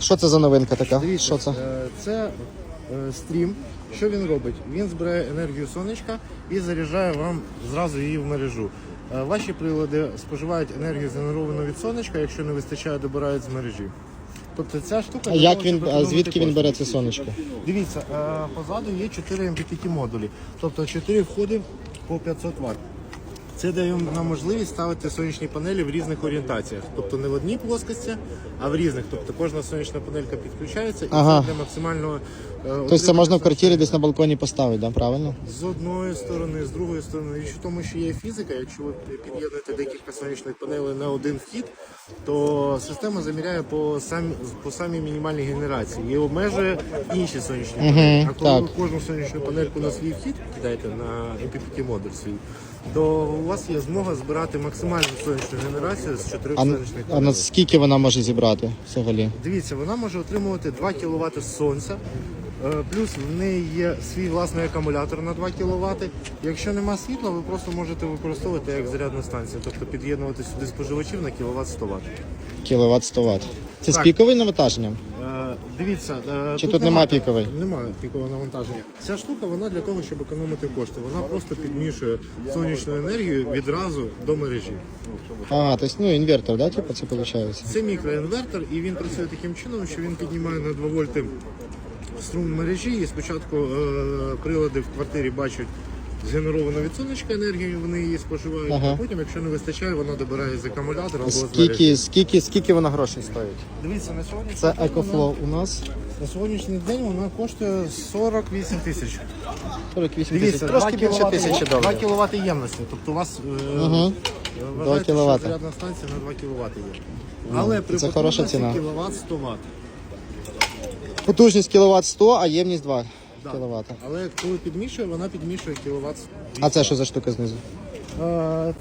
Що це за новинка така? Дивіться, Що це? е, це е, стрім. Що він робить? Він збирає енергію сонечка і заряджає вам зразу її в мережу. Е, Ваші прилади споживають енергію генеровану від сонечка, якщо не вистачає, добирають з мережі. Тобто ця штука. А як він, звідки він бере це сонечко? Дивіться, позаду є 4 MPPT модулі, тобто 4 входи по 500 Вт. Це дає нам можливість ставити сонячні панелі в різних орієнтаціях, тобто не в одній плоскості, а в різних. Тобто кожна сонячна панелька підключається і Ага. це для максимального. Е, Тобто це можна в квартирі десь на балконі поставити, да? правильно? з одної сторони, з другої сторони, і в тому, що є фізика, якщо ви під'єднуєте декілька сонячних панелей на один вхід, то система заміряє по самі по самій мінімальній генерації і обмежує інші сонячні панелі. А коли так. ви кожну сонячну панельку на свій вхід кидаєте на MPPT модуль свій, то у вас є змога збирати максимальну сонячну генерацію з чотирьох А, сонячних а панелей. наскільки вона може зібрати взагалі? Дивіться, вона може отримувати 2 кВт сонця. Е, Плюс в неї є свій власний акумулятор на 2 кВт. Якщо нема світла, ви просто можете використовувати як зарядну станцію, тобто під'єднувати сюди споживачів на кіловат 100 Вт. Кіловат 100 Вт. Це з Так. піковим навантаженням? Е, Дивіться, е, Чи тут нема пікової? Немає пікового навантаження. Ця штука вона для того, щоб економити кошти. Вона просто підмішує сонячну енергію відразу до мережі. А, тобто, ну, інвертор, да, типу, це виходить? Це мікроінвертор, і він працює таким чином, що він піднімає на 2 вольти струм мережі. І спочатку е, прилади в квартирі бачать згенеровану від сонечка енергію, вони її споживають, Ага. а потім, якщо не вистачає, вона добирає з акумулятора або з мережі. Скільки, скільки, скільки вона грошей стоїть? Дивіться, на сьогодні Це EcoFlow у нас на сьогоднішній день вона коштує 48 тисяч. 48 тисяч, трошки більше тисячі 2 доларів. кіловати ємності. Тобто у вас е, Ага. вважайте, що кіловата. зарядна станція на 2 кВт є. Але при це хороша ціна. потужності кіловат 100 Вт. Потужність кіловат 100, а ємність 2 Да. кіловат. Але коли підмішує, вона підмішує кіловат. А це що за штука знизу? Е,